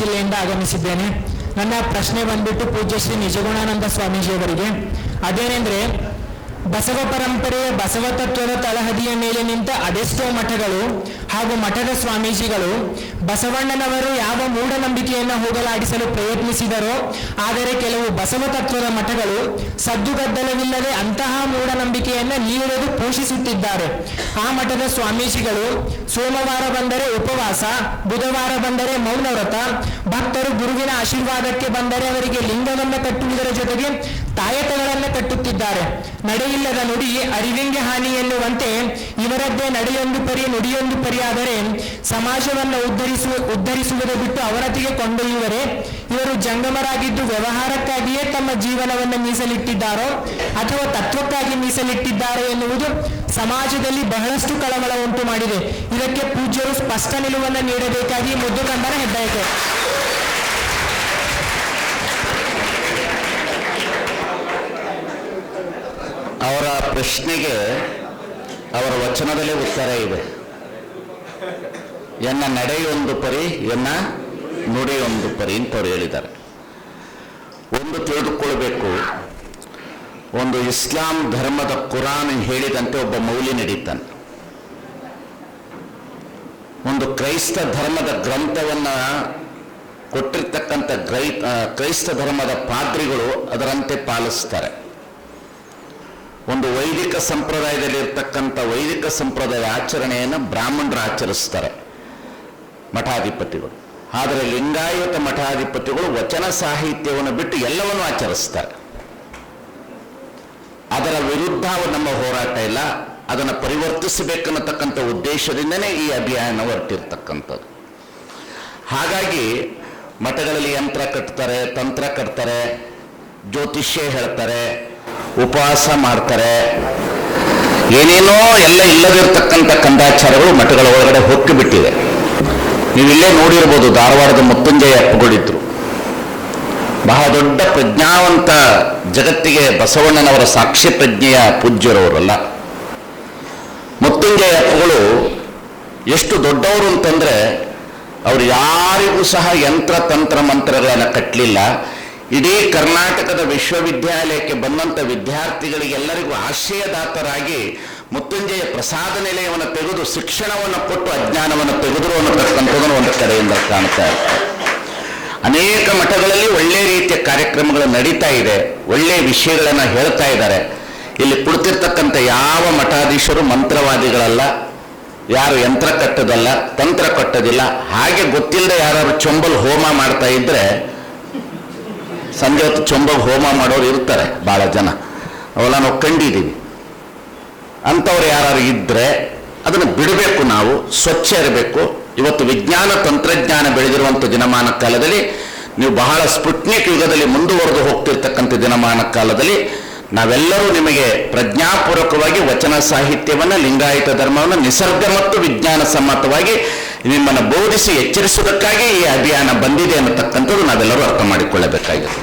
ಜಿಲ್ಲೆಯಿಂದ ಆಗಮಿಸಿದ್ದೇನೆ. ನನ್ನ ಪ್ರಶ್ನೆ ಬಂದ್ಬಿಟ್ಟು ಪೂಜ್ಯ ಶ್ರೀ ನಿಜಗುಣಾನಂದ ಸ್ವಾಮೀಜಿಯವರಿಗೆ. ಅದೇನೆಂದ್ರೆ, ಬಸವ ಪರಂಪರೆಯ ಬಸವ ತತ್ವದ ತಳಹದಿಯ ಮೇಲೆ ನಿಂತ ಅದೆಷ್ಟೋ ಮಠಗಳು ಹಾಗೂ ಮಠದ ಸ್ವಾಮೀಜಿಗಳು ಬಸವಣ್ಣನವರು ಯಾವ ಮೂಢನಂಬಿಕೆಯನ್ನು ಹೋಗಲಾಡಿಸಲು ಪ್ರಯತ್ನಿಸಿದರೋ, ಆದರೆ ಕೆಲವು ಬಸವ ತತ್ವದ ಮಠಗಳು ಸದ್ದುಗದ್ದಲವಿಲ್ಲದೆ ಅಂತಹ ಮೂಢನಂಬಿಕೆಯನ್ನು ನೀಡಲು ಪೋಷಿಸುತ್ತಿದ್ದಾರೆ. ಆ ಮಠದ ಸ್ವಾಮೀಜಿಗಳು ಸೋಮವಾರ ಬಂದರೆ ಉಪವಾಸ, ಬುಧವಾರ ಬಂದರೆ ಮೌನವ್ರತ, ಭಕ್ತರು ಗುರುವಿನ ಆಶೀರ್ವಾದಕ್ಕೆ ಬಂದರೆ ಅವರಿಗೆ ಲಿಂಗವನ್ನು ಕಟ್ಟುವುದರ ಜೊತೆಗೆ ತಾಯತಗಳನ್ನು ಕಟ್ಟುತ್ತಿದ್ದಾರೆ. ನಡೆಯಿಲ್ಲದ ನುಡಿ ಅರಿವಿಂಗೆ ಹಾನಿ ಎನ್ನುವಂತೆ ಇವರದ್ದೇ ನಡೆಯೊಂದು ಪರಿ ನುಡಿಯೊಂದು ಪರಿ ಆದರೆ ಸಮಾಜವನ್ನು ಉದ್ಧರಿಸುವ ಉದ್ಧರಿಸುವುದು ಬಿಟ್ಟು ಅವರತಿಗೆ ಕೊಂಡೊಯ್ಯುವರೆ, ಇವರು ಜಂಗಮರಾಗಿದ್ದು ವ್ಯವಹಾರಕ್ಕಾಗಿಯೇ ತಮ್ಮ ಜೀವನವನ್ನು ಮೀಸಲಿಟ್ಟಿದ್ದಾರೋ ಅಥವಾ ತತ್ವಕ್ಕಾಗಿ ಮೀಸಲಿಟ್ಟಿದ್ದಾರೆ ಎನ್ನುವುದು ಸಮಾಜದಲ್ಲಿ ಬಹಳಷ್ಟು ಕಳವಳ ಉಂಟು ಮಾಡಿದೆ. ಇದಕ್ಕೆ ಪೂಜ್ಯರು ಸ್ಪಷ್ಟ ನಿಲುವನ್ನು ನೀಡಬೇಕಾಗಿ ಮುದ್ದುಗಂಡನ ಹೆದ್ದಾಯಿತು. ಅವರ ಪ್ರಶ್ನೆಗೆ ಅವರ ವಚನದಲ್ಲೇ ಉತ್ತರ ಇದೆ. ಎನ್ನ ನಡೆಯೊಂದು ಪರಿ, ಎನ್ನ ನುಡಿಯೊಂದು ಪರಿ ಅಂತ ಅವ್ರು ಹೇಳಿದ್ದಾರೆ. ಒಂದು ತಿಳಿದುಕೊಳ್ಬೇಕು. ಒಂದು ಇಸ್ಲಾಂ ಧರ್ಮದ ಕುರಾನ್ ಹೇಳಿದಂತೆ ಒಬ್ಬ ಮೌಲಿ ನಡೀತಾನೆ ಒಂದು ಕ್ರೈಸ್ತ ಧರ್ಮದ ಗ್ರಂಥವನ್ನ ಕೊಟ್ಟಿರ್ತಕ್ಕಂಥ ಕ್ರೈಸ್ತ ಧರ್ಮದ ಪಾದ್ರಿಗಳು ಅದರಂತೆ ಪಾಲಿಸ್ತಾರೆ. ಒಂದು ವೈದಿಕ ಸಂಪ್ರದಾಯದಲ್ಲಿ ಇರ್ತಕ್ಕಂಥ ವೈದಿಕ ಸಂಪ್ರದಾಯ ಆಚರಣೆಯನ್ನು ಬ್ರಾಹ್ಮಣರು ಆಚರಿಸ್ತಾರೆ. ಮಠಾಧಿಪತಿಗಳು. ಆದರೆ ಲಿಂಗಾಯತ ಮಠಾಧಿಪತಿಗಳು ವಚನ ಸಾಹಿತ್ಯವನ್ನು ಬಿಟ್ಟು ಎಲ್ಲವನ್ನು ಆಚರಿಸ್ತಾರೆ. ಅದರ ವಿರುದ್ಧ ನಮ್ಮ ಹೋರಾಟ ಇಲ್ಲ. ಅದನ್ನು ಪರಿವರ್ತಿಸಬೇಕನ್ನತಕ್ಕಂಥ ಉದ್ದೇಶದಿಂದನೇ ಈ ಅಭಿಯಾನ ಹೊರಟಿರ್ತಕ್ಕಂಥದ್ದು. ಹಾಗಾಗಿ ಮಠಗಳಲ್ಲಿ ಯಂತ್ರ ಕಟ್ತಾರೆ, ತಂತ್ರ ಕಟ್ತಾರೆ, ಜ್ಯೋತಿಷ್ಯ ಹೇಳ್ತಾರೆ ಉಪವಾಸ ಮಾಡ್ತಾರೆ. ಏನೇನೋ ಎಲ್ಲ ಇಲ್ಲದಿರ್ತಕ್ಕಂಥ ಕಂದಾಚಾರಗಳು ಮಠಗಳ ಒಳಗಡೆ ಹೊಕ್ಕಿಬಿಟ್ಟಿವೆ ನೀವು ಇಲ್ಲೇ ನೋಡಿರ್ಬೋದು ಧಾರವಾಡದ ಮುತ್ತುಂಜಯ ಅಪ್ಪುಗಳಿದ್ರು. ಬಹಳ ದೊಡ್ಡ ಪ್ರಜ್ಞಾವಂತ ಜಗತ್ತಿಗೆ ಬಸವಣ್ಣನವರ ಸಾಕ್ಷ್ಯ ಪ್ರಜ್ಞೆಯ ಪೂಜ್ಯರವರಲ್ಲ. ಮುತ್ತುಂಜಯ ಅಪ್ಪುಗಳು ಎಷ್ಟು ದೊಡ್ಡವರು ಅಂತಂದ್ರೆ ಅವರು ಯಾರಿಗೂ ಸಹ ಯಂತ್ರ, ತಂತ್ರ, ಮಂತ್ರಗಳನ್ನು ಕಟ್ಟಲಿಲ್ಲ ಇಡೀ ಕರ್ನಾಟಕದ ವಿಶ್ವವಿದ್ಯಾಲಯಕ್ಕೆ ಬಂದಂಥ ವಿದ್ಯಾರ್ಥಿಗಳಿಗೆಲ್ಲರಿಗೂ ಆಶ್ರಯದಾತರಾಗಿ ಮುತ್ತುಂಜಯ ಪ್ರಸಾದ ನಿಲಯವನ್ನು ತೆಗೆದು, ಶಿಕ್ಷಣವನ್ನು ಕೊಟ್ಟು, ಅಜ್ಞಾನವನ್ನು ತೆಗೆದರು ಅನ್ನತಕ್ಕಂಥದ್ದನ್ನು ಒಂದು ಕಡೆಯಿಂದ ಕಾಣ್ತಾ ಅನೇಕ ಮಠಗಳಲ್ಲಿ ಒಳ್ಳೆ ರೀತಿಯ ಕಾರ್ಯಕ್ರಮಗಳು ನಡೀತಾ ಇದೆ, ಒಳ್ಳೆ ವಿಷಯಗಳನ್ನು ಹೇಳ್ತಾ ಇದ್ದಾರೆ. ಇಲ್ಲಿ ಕುಳಿತಿರ್ತಕ್ಕಂಥ ಯಾವ ಮಠಾಧೀಶರು ಮಂತ್ರವಾದಿಗಳಲ್ಲ, ಯಾರು ಯಂತ್ರ ಕಟ್ಟದಲ್ಲ, ತಂತ್ರ ಕಟ್ಟೋದಿಲ್ಲ, ಹಾಗೆ ಗೊತ್ತಿಲ್ಲದೆ ಯಾರು ಚೊಂಬಲ್ ಹೋಮ ಮಾಡ್ತಾ ಇದ್ರೆ ಸಂಜೆ ಹೊತ್ತು ಚೊಂಬ ಹೋಮ ಮಾಡೋರು ಇರ್ತಾರೆ ಬಹಳ ಜನ. ಅವೆಲ್ಲ ನಾವು ಕಂಡಿದ್ದೀವಿ. ಅಂಥವ್ರು ಯಾರು ಇದ್ರೆ ಅದನ್ನು ಬಿಡಬೇಕು ನಾವು, ಸ್ವಚ್ಛ ಇರಬೇಕು. ಇವತ್ತು ವಿಜ್ಞಾನ ತಂತ್ರಜ್ಞಾನ ಬೆಳೆದಿರುವಂಥ ದಿನಮಾನ ಕಾಲದಲ್ಲಿ ನೀವು ಬಹಳ ಸ್ಪುಟ್ನಿಕ್ ಯುಗದಲ್ಲಿ ಮುಂದುವರೆದು ಹೋಗ್ತಿರ್ತಕ್ಕಂಥ ದಿನಮಾನ ಕಾಲದಲ್ಲಿ ನಾವೆಲ್ಲರೂ ನಿಮಗೆ ಪ್ರಜ್ಞಾಪೂರ್ವಕವಾಗಿ ವಚನ ಸಾಹಿತ್ಯವನ್ನು, ಲಿಂಗಾಯತ ಧರ್ಮವನ್ನು, ನಿಸರ್ಗ ಮತ್ತು ವಿಜ್ಞಾನ ಸಮ್ಮತವಾಗಿ ನಿಮ್ಮನ್ನು ಬೋಧಿಸಿ ಎಚ್ಚರಿಸುವುದಕ್ಕಾಗಿ ಈ ಅಭಿಯಾನ ಬಂದಿದೆ ಅನ್ನತಕ್ಕಂಥದ್ದು ನಾವೆಲ್ಲರೂ ಅರ್ಥ ಮಾಡಿಕೊಳ್ಳಬೇಕಾಗಿದೆ.